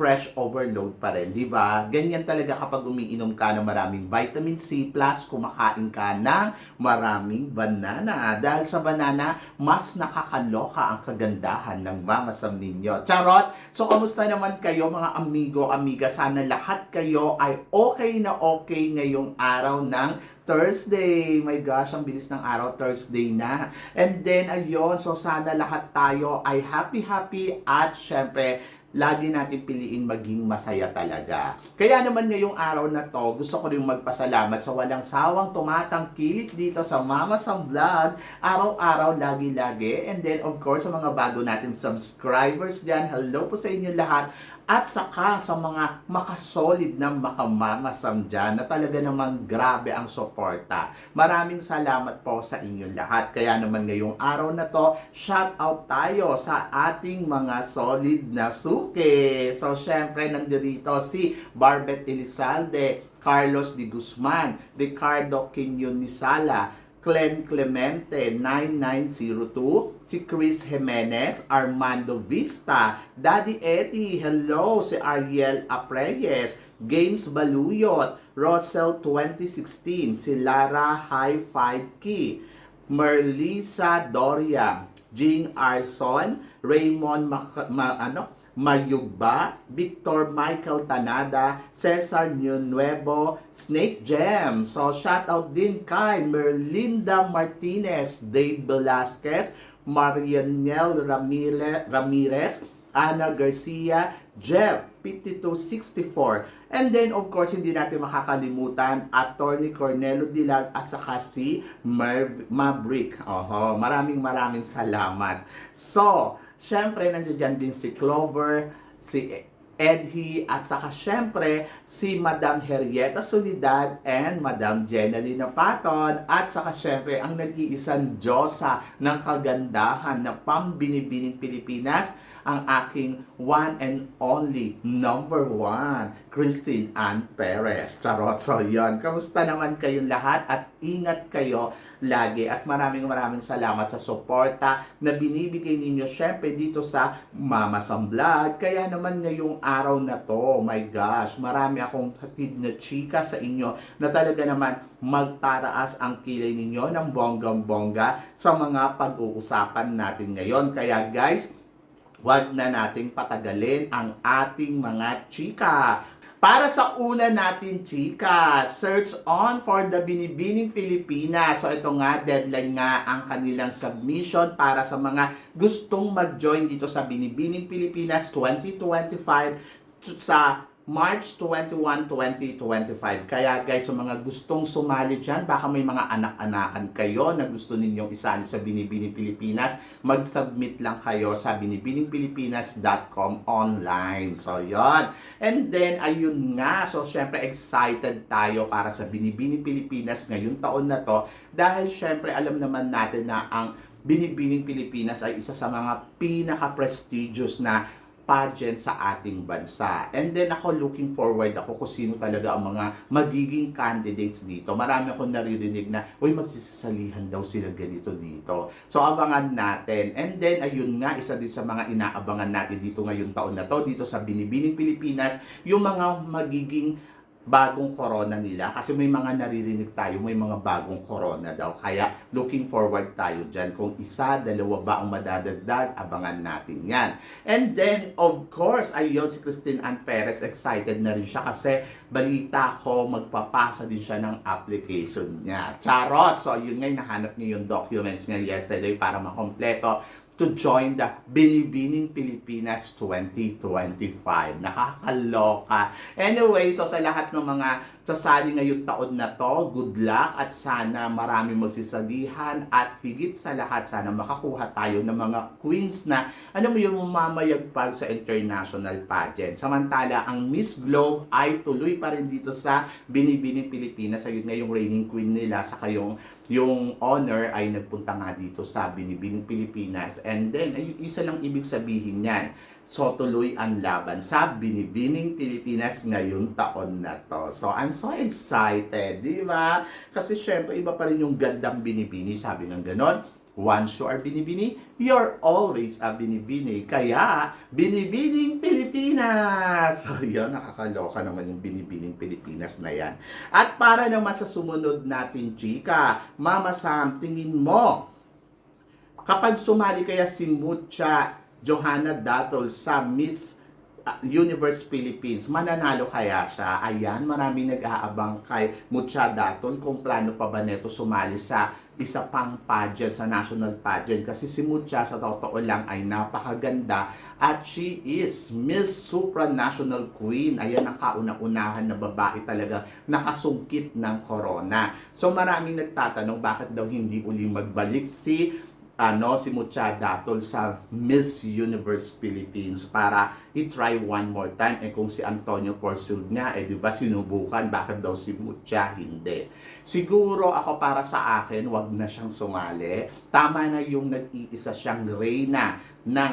fresh overload pa rin, di ba? Ganyan talaga kapag umiinom ka ng maraming vitamin C plus kumakain ka ng maraming banana. Dahil sa banana, mas nakakaloka ang kagandahan ng mamasam ninyo. Charot! So, kamusta naman kayo mga amigo, amiga? Sana lahat kayo ay okay na okay ngayong araw ng Thursday. My gosh, ang bilis ng araw, Thursday na. And then, ayun, so sana lahat tayo ay happy-happy at syempre, lagi natin piliin maging masaya talaga. Kaya naman ngayong araw na to, gusto ko rin magpasalamat sa walang sawang tumatangkilik dito sa Mama Sam Vlog, araw-araw, lagi-lagi. And then, of course, sa mga bago natin subscribers dyan, hello po sa inyo lahat. At saka sa mga makasolid na makamamasam dyan na talaga naman grabe ang suporta. Maraming salamat po sa inyong lahat. Kaya naman ngayong araw na to, shout out tayo sa ating mga solid na suke. So syempre nandito si Barbet Elizalde, Carlos Di Guzman, Ricardo Quinyon Clen Clemente 9902, si Chris Jimenez, Armando Vista, Daddy Eddie, hello, si Ariel Apreyes, Games Baluyot, Russell 2016, si Lara High 5 Key, Merlisa Doria, Jing Arson, Raymond Mac- Ma- ano? Mayugba, Victor Michael Tanada, Cesar Nuevo, Snake Jam. So, shout out din kay Merlinda Martinez, Dave Velasquez, Marianel Ramirez, Ana Garcia, Jeff, 5264. And then, of course, hindi natin makakalimutan, Attorney Cornelo Dilag at saka si Merv- Maverick. Oho, maraming maraming salamat. So, syempre, nandiyan din si Clover, si Edhi, at saka syempre, si Madam Henrietta Solidad and Madam Jenalina Paton. At saka syempre, ang nag-iisang Diyosa ng kagandahan na pambinibining Pilipinas, ang aking one and only number one, Christine Ann Perez. Charot. So, yun. Kamusta naman kayong lahat at ingat kayo lagi at maraming maraming salamat sa suporta na binibigay ninyo syempre dito sa Mama Sam Vlog. Kaya naman ngayong araw na to, my gosh, marami akong hatid na chika sa inyo na talaga naman magtataas ang kilay ninyo ng bonggang-bongga sa mga pag-uusapan natin ngayon. Kaya guys, Huwag na nating patagalin ang ating mga chika. Para sa una natin chika, search on for the Binibining Pilipinas. So ito nga, deadline nga ang kanilang submission para sa mga gustong mag-join dito sa Binibining Pilipinas 2025 sa March 21, 2025. Kaya guys, sa mga gustong sumali dyan, baka may mga anak-anakan kayo na gusto ninyong isali sa Binibining Pilipinas, mag-submit lang kayo sa binibiningpilipinas.com online. So, yon. And then, ayun nga. So, syempre, excited tayo para sa Binibining Pilipinas ngayong taon na to. Dahil, syempre, alam naman natin na ang Binibining Pilipinas ay isa sa mga pinaka-prestigious na pageant sa ating bansa. And then ako looking forward ako kung sino talaga ang mga magiging candidates dito. Marami akong naririnig na, uy, magsisalihan daw sila ganito dito. So, abangan natin. And then, ayun nga, isa din sa mga inaabangan natin dito ngayong taon na to, dito sa Binibining Pilipinas, yung mga magiging bagong corona nila. Kasi may mga naririnig tayo may mga bagong corona daw. Kaya looking forward tayo dyan kung isa, dalawa ba ang madadagdag abangan natin yan. And then of course ayun si Christine Ann Perez excited na rin siya kasi balita ko magpapasa din siya ng application niya. Charot! So yun nga nahanap niya yung documents niya yesterday para makompleto to join the Binibining Pilipinas 2025. Nakakaloka. Anyway, so sa lahat ng mga sasali ngayong taon na to. Good luck at sana marami magsisalihan at higit sa lahat sana makakuha tayo ng mga queens na ano mo yung mamayagpag sa international pageant. Samantala, ang Miss Globe ay tuloy pa rin dito sa Binibining Pilipinas. Ayun nga yung reigning queen nila sa kayong yung honor ay nagpunta nga dito sa Binibining Pilipinas. And then, ay, isa lang ibig sabihin yan. So, tuloy ang laban sa Binibining Pilipinas ngayong taon na to. So, I'm so excited, di ba? Kasi syempre, iba pa rin yung gandang binibini, sabi ng ganon. Once you are binibini, you're always a binibini. Kaya, Binibining Pilipinas! So, yun, nakakaloka naman yung Binibining Pilipinas na yan. At para naman sa sumunod natin, chika, Mama Sam, tingin mo, kapag sumali kaya si Mucha Johanna Datol sa Miss uh, Universe Philippines, mananalo kaya siya? Ayan, marami nag-aabang kay Mucha Datol kung plano pa ba neto sumali sa isa pang pageant sa national pageant kasi si Mucha sa totoo lang ay napakaganda at she is Miss Supranational Queen. Ayan ang kauna-unahan na babae talaga nakasungkit ng corona. So maraming nagtatanong bakit daw hindi uli magbalik si ano si Mucha Datol sa Miss Universe Philippines para i-try one more time. Eh kung si Antonio Porcel nga eh di ba sinubukan bakit daw si Mucha hindi? Siguro ako para sa akin wag na siyang sumali. Tama na yung nag-iisa siyang reyna ng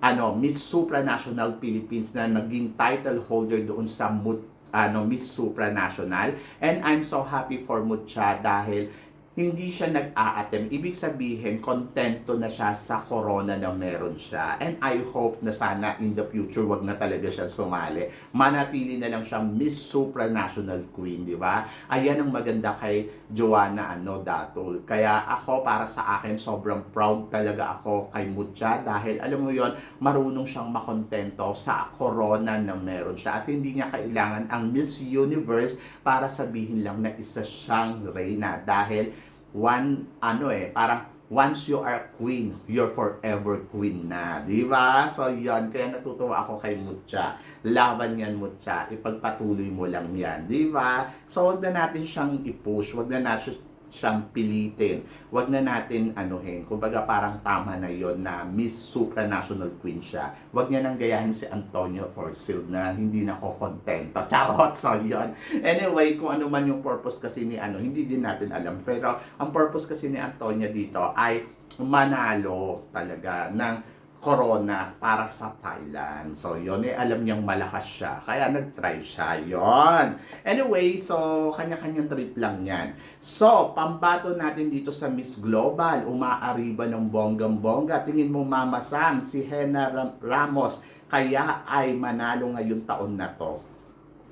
ano Miss Supranational Philippines na naging title holder doon sa Mut ano Miss Supranational. And I'm so happy for Mucha dahil hindi siya nag-a-attempt. Ibig sabihin, kontento na siya sa corona na meron siya. And I hope na sana in the future, wag na talaga siya sumali. Manatili na lang siya Miss Supranational Queen, di ba? Ayan ang maganda kay Joanna ano, Datol. Kaya ako, para sa akin, sobrang proud talaga ako kay Mucha dahil alam mo yon marunong siyang makontento sa corona na meron siya. At hindi niya kailangan ang Miss Universe para sabihin lang na isa siyang reyna. Dahil one, ano eh, parang once you are queen, you're forever queen na. Di ba? So, yan. Kaya natutuwa ako kay Mucha. Laban yan, Mucha. Ipagpatuloy mo lang yan. Di ba? So, wag na natin siyang i-push. Wag na natin siyang pilitin. Wag na natin anuhin. Kumbaga parang tama na yon na Miss Supranational Queen siya. Wag niya nang gayahin si Antonio Porcel na hindi na ko kontento. Charot! So, yon. Anyway, kung ano man yung purpose kasi ni ano, hindi din natin alam. Pero ang purpose kasi ni Antonio dito ay manalo talaga ng corona para sa Thailand. So, yun eh, alam niyang malakas siya. Kaya nag-try siya. Yon. Anyway, so, kanya-kanyang trip lang yan. So, pambato natin dito sa Miss Global. Umaariba ng bonggang-bongga. Tingin mo, Mama Sam, si Hena Ram- Ramos, kaya ay manalo ngayong taon na to.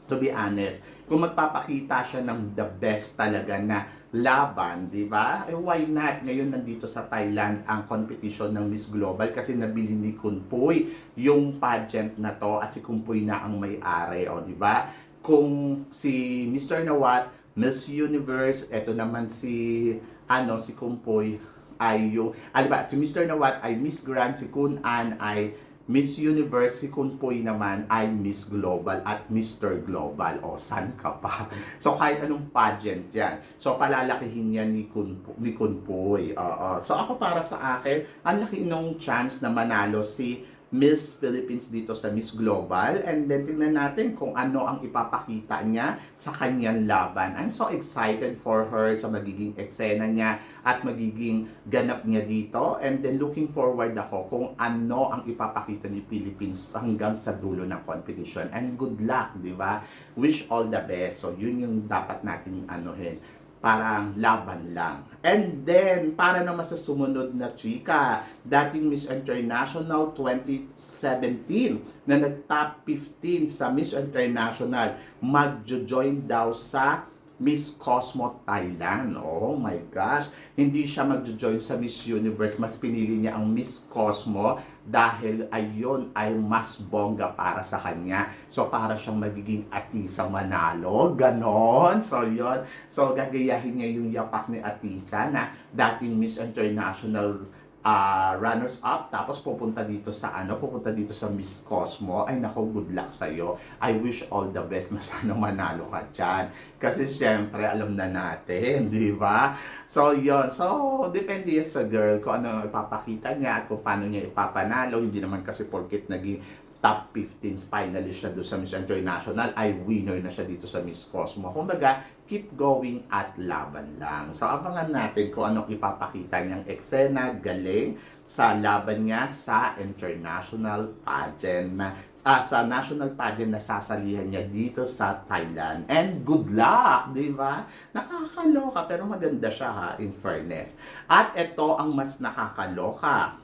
To be honest, kung magpapakita siya ng the best talaga na laban, di ba? Eh, why not? Ngayon nandito sa Thailand ang competition ng Miss Global kasi nabili ni Kunpoy yung pageant na to at si Kunpoy na ang may-ari, o di ba? Kung si Mr. Nawat, Miss Universe, eto naman si ano si Kunpoy ay yung, ano ba, si Mr. Nawat ay Miss Grand, si Kun An ay Miss Universe, si Kunpoy naman ay Miss Global at Mr. Global. O, san ka pa? So, kahit anong pageant yan. So, palalakihin yan ni, Kunpo, ni Kunpoy. Oo. So, ako para sa akin, ang laki nung chance na manalo si Miss Philippines dito sa Miss Global and then tingnan natin kung ano ang ipapakita niya sa kanyang laban. I'm so excited for her sa magiging eksena niya at magiging ganap niya dito and then looking forward ako kung ano ang ipapakita ni Philippines hanggang sa dulo ng competition. And good luck, di ba? Wish all the best. So yun yung dapat natin anuhin parang laban lang. And then, para naman sa sumunod na chika, dating Miss International 2017 na nag-top 15 sa Miss International, magjo-join daw sa Miss Cosmo Thailand. Oh my gosh. Hindi siya magjo-join sa Miss Universe. Mas pinili niya ang Miss Cosmo dahil ayon ay mas bongga para sa kanya. So para siyang magiging Atisa Manalo. Ganon. So yon So gagayahin niya yung yapak ni Atisa na dating Miss International ah, runners up tapos pupunta dito sa ano pupunta dito sa Miss Cosmo. Ay nako good luck sa iyo I wish all the best na sana manalo ka dyan. Kasi syempre alam na natin di ba? So yon so depende sa girl kung ano ipapakita niya at kung paano niya ipapanalo. Hindi naman kasi porket naging top 15 finalist siya doon sa Miss International ay winner na siya dito sa Miss Cosmo. Kumbaga, keep going at laban lang. So, abangan natin kung anong ipapakita niyang eksena, galing sa laban niya sa international pageant na ah, sa national pageant na sasalihan niya dito sa Thailand. And good luck, di ba? Nakakaloka, pero maganda siya ha, in fairness. At ito ang mas nakakaloka.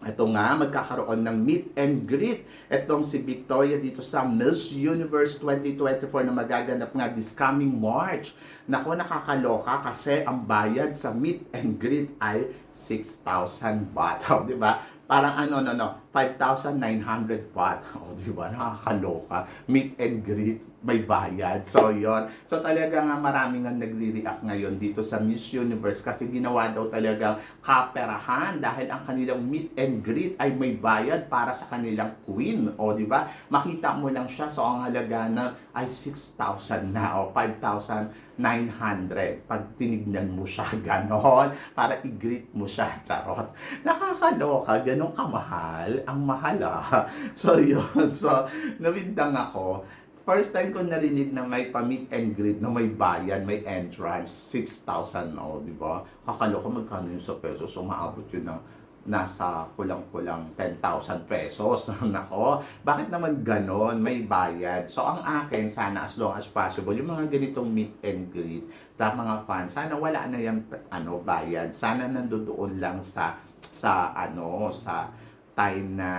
Ito nga, magkakaroon ng meet and greet. Itong si Victoria dito sa Miss Universe 2024 na magaganap nga this coming March. Nako, nakakaloka kasi ang bayad sa meet and greet ay 6,000 baht. Di ba? Parang ano, no, no, 5,900 baht. O, di ba? Nakakaloka. Meet and greet, may bayad. So, yon So, talaga nga marami nga nagre-react ngayon dito sa Miss Universe kasi ginawa daw talagang kaperahan dahil ang kanilang meet and greet ay may bayad para sa kanilang queen. O, di ba? Makita mo lang siya. So, ang halaga na ay 6,000 na o 5,900 pag tinignan mo siya ganon para i-greet mo siya charot nakakaloka ganun kamahal ang mahal ah so yun so nawindang ako First time ko narinig na may pa-meet and greet na may bayan, may entrance, 6,000 no, di ba? Kakaloka magkano yun sa pesos, so maabot yun ng nasa kulang-kulang 10,000 pesos. Nako, bakit naman ganon? May bayad. So, ang akin, sana as long as possible, yung mga ganitong meet and greet sa mga fans, sana wala na yung ano, bayad. Sana nandoon lang sa, sa ano, sa time na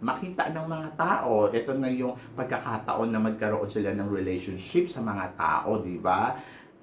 makita ng mga tao. Ito na yung pagkakataon na magkaroon sila ng relationship sa mga tao, di ba?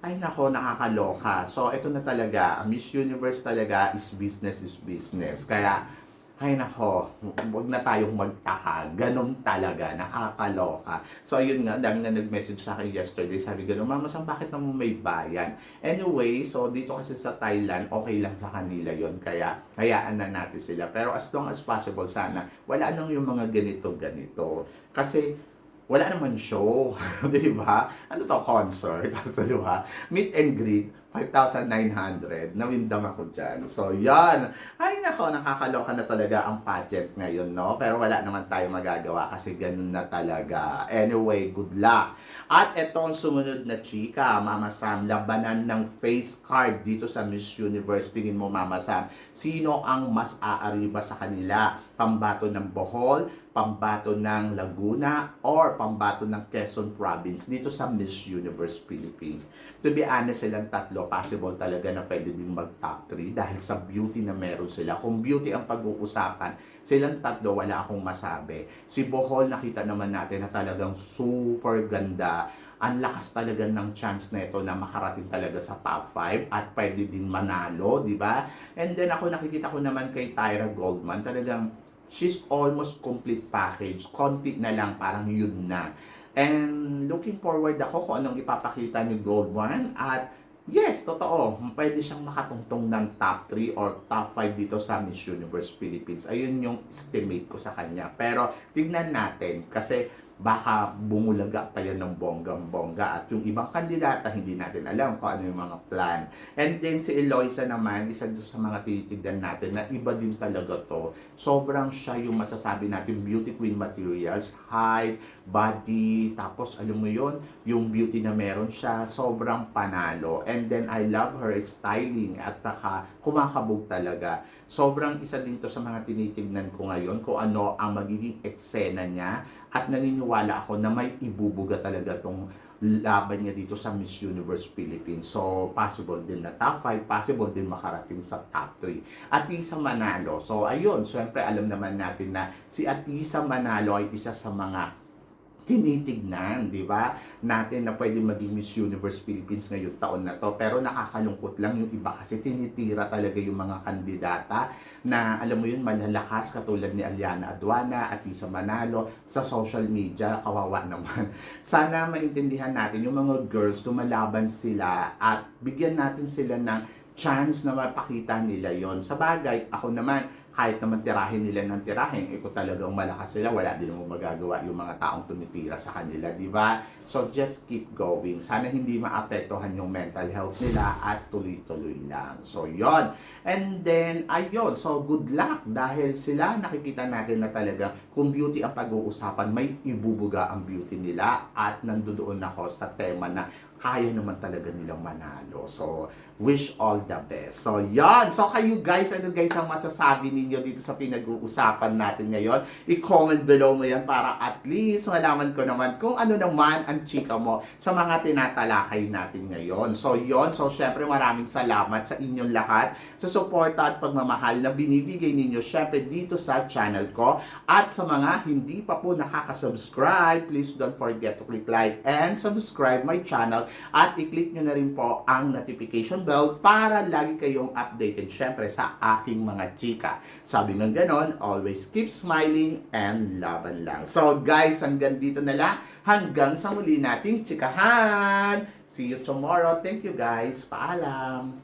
Ay nako, nakakaloka. So, ito na talaga. Miss Universe talaga is business is business. Kaya, ay nako, huwag na tayong magtaka. Ganon talaga, nakakaloka. So, ayun nga, dami na nag-message sa akin yesterday. Sabi gano'n, Mama Sam, bakit naman may bayan? Anyway, so dito kasi sa Thailand, okay lang sa kanila yon Kaya, hayaan na natin sila. Pero as long as possible, sana, wala nang yung mga ganito-ganito. Kasi, wala naman show, di ba? Ano to, concert, di ba? Meet and greet, 5,900. Nawindang ako dyan. So, yan. Ay, nako, nakakaloka na talaga ang pageant ngayon, no? Pero wala naman tayo magagawa kasi ganun na talaga. Anyway, good luck. At etong sumunod na chika, Mama Sam, labanan ng face card dito sa Miss Universe. Tingin mo, Mama Sam, sino ang mas aariba sa kanila? Pambato ng Bohol, pambato ng Laguna, or pambato ng Quezon Province dito sa Miss Universe Philippines. To be honest, silang tatlo, possible talaga na pwede din mag top 3 dahil sa beauty na meron sila. Kung beauty ang pag-uusapan, silang tatlo, wala akong masabi. Si Bohol, nakita naman natin na talagang super ganda. Ang lakas talaga ng chance na ito na makarating talaga sa top 5 at pwede din manalo, di ba? And then ako nakikita ko naman kay Tyra Goldman, talagang she's almost complete package. Konti na lang, parang yun na. And looking forward ako kung anong ipapakita ni Goldman at Yes, totoo. Pwede siyang makatungtong ng top 3 or top 5 dito sa Miss Universe Philippines. Ayun yung estimate ko sa kanya. Pero tignan natin kasi baka bumulaga pa yan ng bonggang-bongga at yung ibang kandidata hindi natin alam kung ano yung mga plan. And then si Eloisa naman, isa dito sa mga tinitignan natin na iba din talaga to. Sobrang siya yung masasabi natin beauty queen materials, height, body, tapos alam mo yon yung beauty na meron siya, sobrang panalo. And then I love her styling at saka kumakabog talaga. Sobrang isa din to sa mga tinitignan ko ngayon kung ano ang magiging eksena niya at naniniwala ako na may ibubuga talaga tong laban niya dito sa Miss Universe Philippines. So, possible din na top 5, possible din makarating sa top 3. Atisa Manalo. So, ayun, syempre alam naman natin na si Atisa Manalo ay isa sa mga tinitignan, di ba? Natin na pwede maging Miss Universe Philippines ngayong taon na to. Pero nakakalungkot lang yung iba kasi tinitira talaga yung mga kandidata na alam mo yun, malalakas katulad ni Aliana Aduana at Isa Manalo sa social media. Kawawa naman. Sana maintindihan natin yung mga girls, tumalaban sila at bigyan natin sila ng chance na mapakita nila yon Sa bagay, ako naman, kahit naman tirahin nila ng tirahin, eh kung talagang malakas sila, wala din mo magagawa yung mga taong tumitira sa kanila, di ba? So just keep going. Sana hindi maapektuhan yung mental health nila at tuloy-tuloy lang. So yon And then, ayun, so good luck dahil sila nakikita natin na talaga kung beauty ang pag-uusapan, may ibubuga ang beauty nila at nandoon ako sa tema na kaya naman talaga nilang manalo. So, wish all the best. So, yan. So, kayo guys, ano guys ang masasabi ninyo dito sa pinag-uusapan natin ngayon? I-comment below mo yan para at least malaman ko naman kung ano naman ang chika mo sa mga tinatalakay natin ngayon. So, yon So, syempre maraming salamat sa inyong lahat sa suporta at pagmamahal na binibigay ninyo syempre dito sa channel ko. At sa mga hindi pa po nakaka-subscribe, please don't forget to click like and subscribe my channel at i-click nyo na rin po ang notification bell para lagi kayong updated syempre sa aking mga chika. Sabi ng ganon, always keep smiling and laban lang. So guys, hanggang dito na lang. Hanggang sa muli nating chikahan. See you tomorrow. Thank you guys. Paalam.